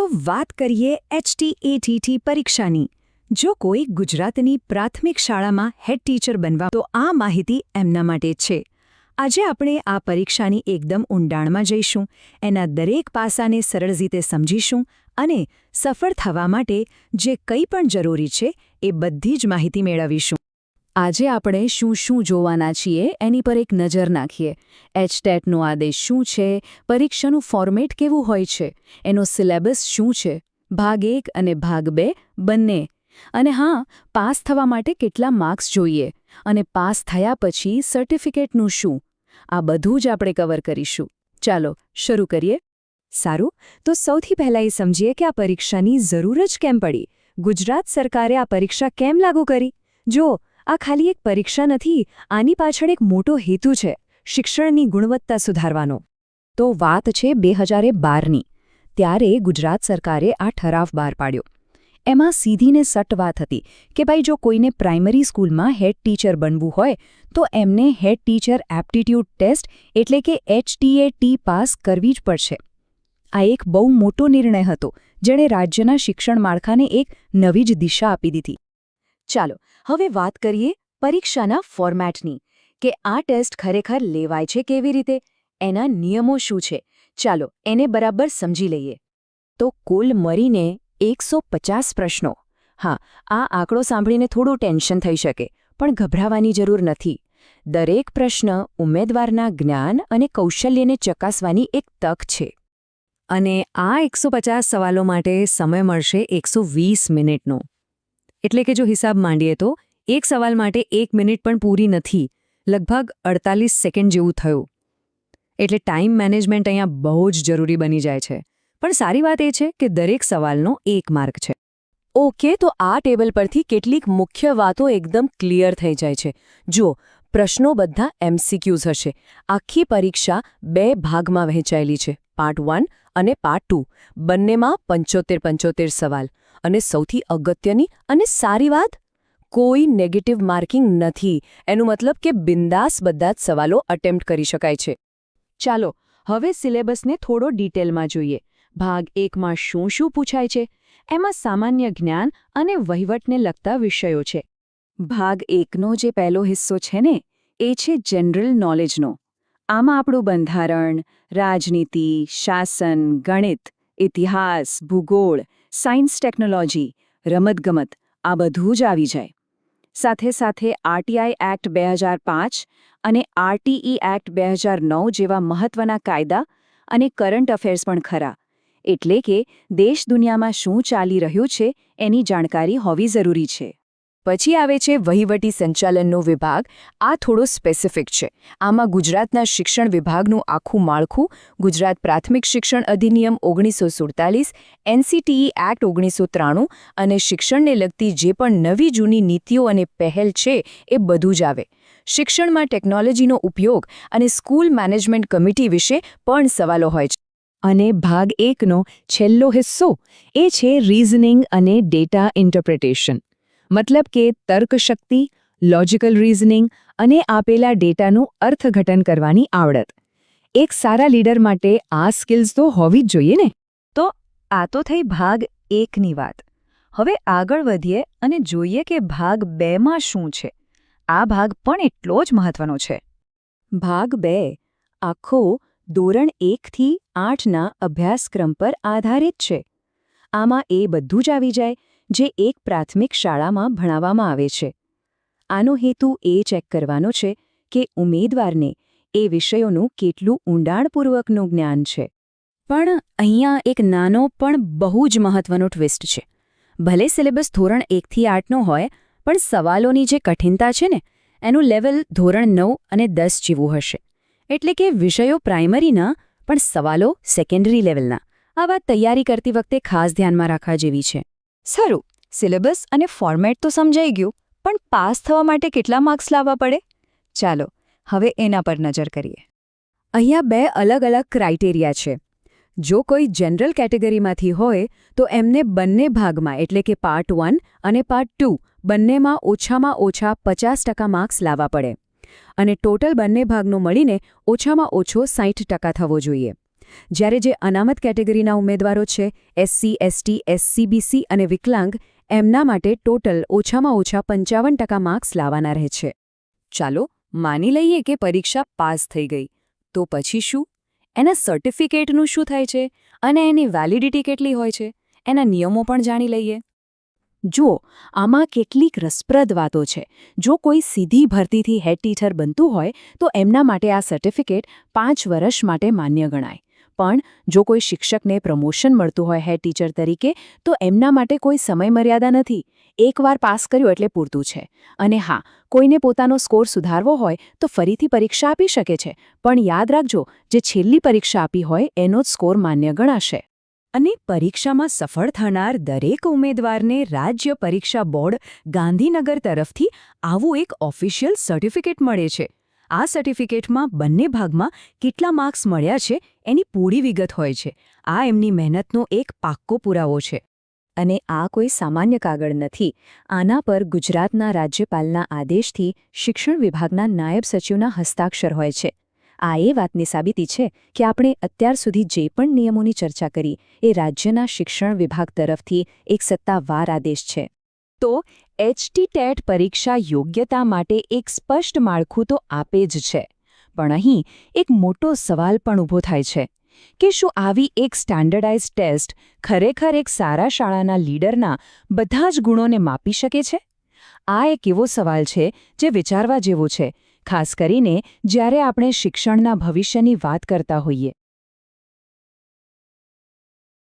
તો વાત કરીએ એચટીએટીટી પરીક્ષાની. જો કોઈ ગુજરાતની પ્રાથમિક શાળામાં હેડ ટીચર બનવા તો આ માહિતી એમના માટે છે. આજે આપણે આ પરીક્ષાની એકદમ ઊંડાણમાં જઈશું, એના દરેક પાસાને સરળ રીતે સમજીશું અને સફળ થવા માટે જે કંઈ પણ જરૂરી છે એ બધી જ માહિતી મેળવીશું. આજે આપણે શું શું જોવાના છીએ એની પર એક નજર નાખીએ. એચટેટનો આદેશ શું છે? પરીક્ષાનું ફોર્મેટ કેવું હોય છે? એનો સિલેબસ શું છે? ભાગ એક અને ભાગ બે બંને. અને હા, પાસ થવા માટે કેટલા માર્ક્સ જોઈએ? અને પાસ થયા પછી સર્ટિફિકેટનું શું? આ બધું જ આપણે કવર કરીશું. ચાલો, શરૂ કરીએ. સારું, તો સૌથી પહેલાં એ સમજીએ કે આ પરીક્ષાની જરૂર જ કેમ પડી? ગુજરાત સરકારે આ પરીક્ષા કેમ લાગુ કરી? જો આ ખાલી એક પરીક્ષા નથી, આની પાછળ એક મોટો હેતુ છે, શિક્ષણની ગુણવત્તા સુધારવાનો. તો વાત છે બે હજારે બારની, ત્યારે ગુજરાત સરકારે આ ઠરાવ બહાર પાડ્યો. એમાં સીધીને સટ વાત હતી કે ભાઈ જો કોઈને પ્રાઇમરી સ્કૂલમાં હેડ ટીચર બનવું હોય, તો એમને હેડ ટીચર એપ્ટિટ્યૂડ ટેસ્ટ એટલે કે એચટીએટી પાસ કરવી જ પડશે. આ એક બહુ મોટો નિર્ણય હતો, જેણે રાજ્યના શિક્ષણ માળખાને એક નવી જ દિશા આપી દીધી. ચાલો, હવે વાત કરીએ પરીક્ષાના ફોર્મેટની, કે આ ટેસ્ટ ખરેખર લેવાય છે કેવી રીતે, એના નિયમો શું છે? ચાલો, એને બરાબર સમજી લઈએ. તો કુલ મળીને એકસો પ્રશ્નો. હા, આ આંકડો સાંભળીને થોડું ટેન્શન થઈ શકે, પણ ગભરાવાની જરૂર નથી. દરેક પ્રશ્ન ઉમેદવારના જ્ઞાન અને કૌશલ્યને ચકાસવાની એક તક છે. અને આ એકસો સવાલો માટે સમય મળશે એકસો મિનિટનો. એટલે કે જો હિસાબ માંડીએ તો એક સવાલ માટે એક મિનિટ પણ પૂરી નથી. લગભગ અડતાલીસ સેકન્ડ જેવું થયું. એટલે ટાઈમ મેનેજમેન્ટ અહીંયા બહુ જ જરૂરી બની જાય છે. પણ સારી વાત એ છે કે દરેક સવાલનો એક માર્ક છે. ઓકે, તો આ ટેબલ પરથી કેટલીક મુખ્ય વાતો એકદમ ક્લિયર થઈ જાય છે. જુઓ, પ્રશ્નો બધા એમસીક્યુઝ હશે. આખી પરીક્ષા બે ભાગમાં વહેંચાયેલી છે. પાર્ટ વન અને પાર્ટ ટુ. બંનેમાં પંચોતેર પંચોતેર સવાલ. અને સૌથી અગત્યની અને સારી વાત, કોઈ નેગેટિવ માર્કિંગ નથી. એનું મતલબ કે બિંદાસ બધા જ સવાલો અટેમ્પ્ટ કરી શકાય છે. ચાલો, હવે સિલેબસને થોડો ડિટેલમાં જોઈએ. ભાગ એકમાં શું શું પૂછાય છે? એમાં સામાન્ય જ્ઞાન અને વહીવટને લગતા વિષયો છે. ભાગ એકનો જે પહેલો હિસ્સો છે ને, એ છે જનરલ નોલેજનો આમાં આપણું બંધારણ, રાજનીતિ, શાસન, ગણિત, ઇતિહાસ, ભૂગોળ સાયન્સ ટેકનોલોજી, રમતગમત, આ બધું જ આવી જાય. સાથે સાથે આરટીઆઈ એક્ટ બે હજાર પાંચ અને આરટીઈ એક્ટ બે હજાર નવ જેવા મહત્વના કાયદા અને કરંટ અફેર્સ પણ ખરા. એટલે કે દેશ દુનિયામાં શું ચાલી રહ્યું છે એની જાણકારી હોવી જરૂરી છે. પછી આવે છે વહીવટી સંચાલનનો વિભાગ. આ થોડો સ્પેસિફિક છે. આમાં ગુજરાતના શિક્ષણ વિભાગનું આખું માળખું, ગુજરાત પ્રાથમિક શિક્ષણ અધિનિયમ ઓગણીસો સુડતાલીસ એનસીટીઈ એક્ટ ઓગણીસો ત્રાણું અને શિક્ષણને લગતી જે પણ નવી જૂની નીતિઓ અને પહેલ છે એ બધું જ આવે. શિક્ષણમાં ટેકનોલોજીનો ઉપયોગ અને સ્કૂલ મેનેજમેન્ટ કમિટી વિશે પણ સવાલો હોય છે. અને ભાગ એકનો છેલ્લો હિસ્સો એ છે રીઝનિંગ અને ડેટા ઇન્ટરપ્રિટેશન મતલબ કે તર્કશક્તિ લોજિકલ રીઝનિંગ અને આપેલા ડેટાનું અર્થઘટન કરવાની આવડત. એક સારા લીડર માટે આ સ્કિલ્સ તો હોવી જ જોઈએ ને? તો આ તો થઈ ભાગ એકની વાત. હવે આગળ વધીએ અને જોઈએ કે ભાગ બેમાં શું છે. આ ભાગ પણ એટલો જ મહત્વનો છે. ભાગ બે આખો ધોરણ એકથી આઠના અભ્યાસક્રમ પર આધારિત છે. આમાં એ બધું જ આવી જાય જે એક પ્રાથમિક શાળામાં ભણાવવામાં આવે છે. આનો હેતુ એ ચેક કરવાનો છે કે ઉમેદવારને એ વિષયોનું કેટલું ઊંડાણપૂર્વકનું જ્ઞાન છે. પણ અહીંયા એક નાનો પણ બહુ જ મહત્વનો ટ્વિસ્ટ છે. ભલે સિલેબસ ધોરણ એકથી આઠનો હોય, પણ સવાલોની જે કઠિનતા છે ને, એનું લેવલ ધોરણ નવ અને દસ જેવું હશે. એટલે કે વિષયો પ્રાઇમરીના, પણ સવાલો સેકન્ડરી લેવલના. આ વાત તૈયારી કરતી વખતે ખાસ ધ્યાનમાં રાખવા જેવી છે. સારું, સિલેબસ અને ફોર્મેટ તો સમજાઈ ગયું, પણ પાસ થવા માટે કેટલા માર્ક્સ લાવવા પડે? ચાલો, હવે એના પર નજર કરીએ. અહીંયા બે અલગ અલગ ક્રાઇટેરિયા છે. જો કોઈ જનરલ કેટેગરીમાંથી હોય, તો એમને બંને ભાગમાં, એટલે કે પાર્ટ વન અને પાર્ટ ટુ બંનેમાં ઓછામાં ઓછા પચાસ માર્ક્સ લાવવા પડે. અને ટોટલ બંને ભાગનો મળીને ઓછામાં ઓછો સાઠ ટકા થવો જોઈએ. જ્યારે જે અનામત કેટેગરીના ઉમેદવારો છે, એસસી, એસટી, એસસીબીસી અને વિકલાંગ, એમના માટે ટોટલ ઓછામાં ઓછા પંચાવન ટકા માર્ક્સ લાવવાના રહે છે. ચાલો માની લઈએ કે પરીક્ષા પાસ થઈ ગઈ. તો પછી શું? એના સર્ટિફિકેટનું શું થાય છે? અને એની વેલિડિટી કેટલી હોય છે? એના નિયમો પણ જાણી લઈએ. જુઓ, આમાં કેટલીક રસપ્રદ વાતો છે. જો કોઈ સીધી ભરતીથી હેડ ટીચર બનતું હોય, તો એમના માટે આ સર્ટિફિકેટ પાંચ વર્ષ માટે માન્ય ગણાય. પણ જો કોઈ શિક્ષકને પ્રમોશન મળતું હોય હેડ ટીચર તરીકે, તો એમના માટે કોઈ સમયમર્યાદા નથી. એકવાર પાસ કર્યો એટલે પૂરતું છે. અને હા, કોઈને પોતાનો સ્કોર સુધારવો હોય, તો ફરીથી પરીક્ષા આપી શકે છે. પણ યાદ રાખજો, જે છેલ્લી પરીક્ષા આપી હોય, એનો જ સ્કોર માન્ય ગણાશે. અને પરીક્ષામાં સફળ થનાર દરેક ઉમેદવારને રાજ્ય પરીક્ષા બોર્ડ ગાંધીનગર તરફથી આવું એક ઓફિશિયલ સર્ટિફિકેટ મળે છે. આ સર્ટિફિકેટમાં બંને ભાગમાં કેટલા માર્ક્સ મળ્યા છે એની પૂરી વિગત હોય છે. આ એમની મહેનતનો એક પાક્કો પુરાવો છે. અને આ કોઈ સામાન્ય કાગળ નથી. આના પર ગુજરાતના રાજ્યપાલના આદેશથી શિક્ષણ વિભાગના નાયબ સચિવના હસ્તાક્ષર હોય છે. આ એ વાતની સાબિતી છે કે આપણે અત્યાર સુધી જે પણ નિયમોની ચર્ચા કરી એ રાજ્યના શિક્ષણ વિભાગ તરફથી એક સત્તાવાર આદેશ છે. તો એચટી ટેટ પરીક્ષા યોગ્યતા માટે એક સ્પષ્ટ માળખું તો આપે જ છે. પણ અહીં એક મોટો સવાલ પણ ઊભો થાય છે કે શું આવી એક સ્ટાન્ડર્ડાઇઝ ટેસ્ટ ખરેખર એક સારા શાળાના લીડરના બધા જ ગુણોને માપી શકે છે? આ એક એવો સવાલ છે જે વિચારવા જેવો છે, ખાસ કરીને જ્યારે આપણે શિક્ષણના ભવિષ્યની વાત કરતા હોઈએ.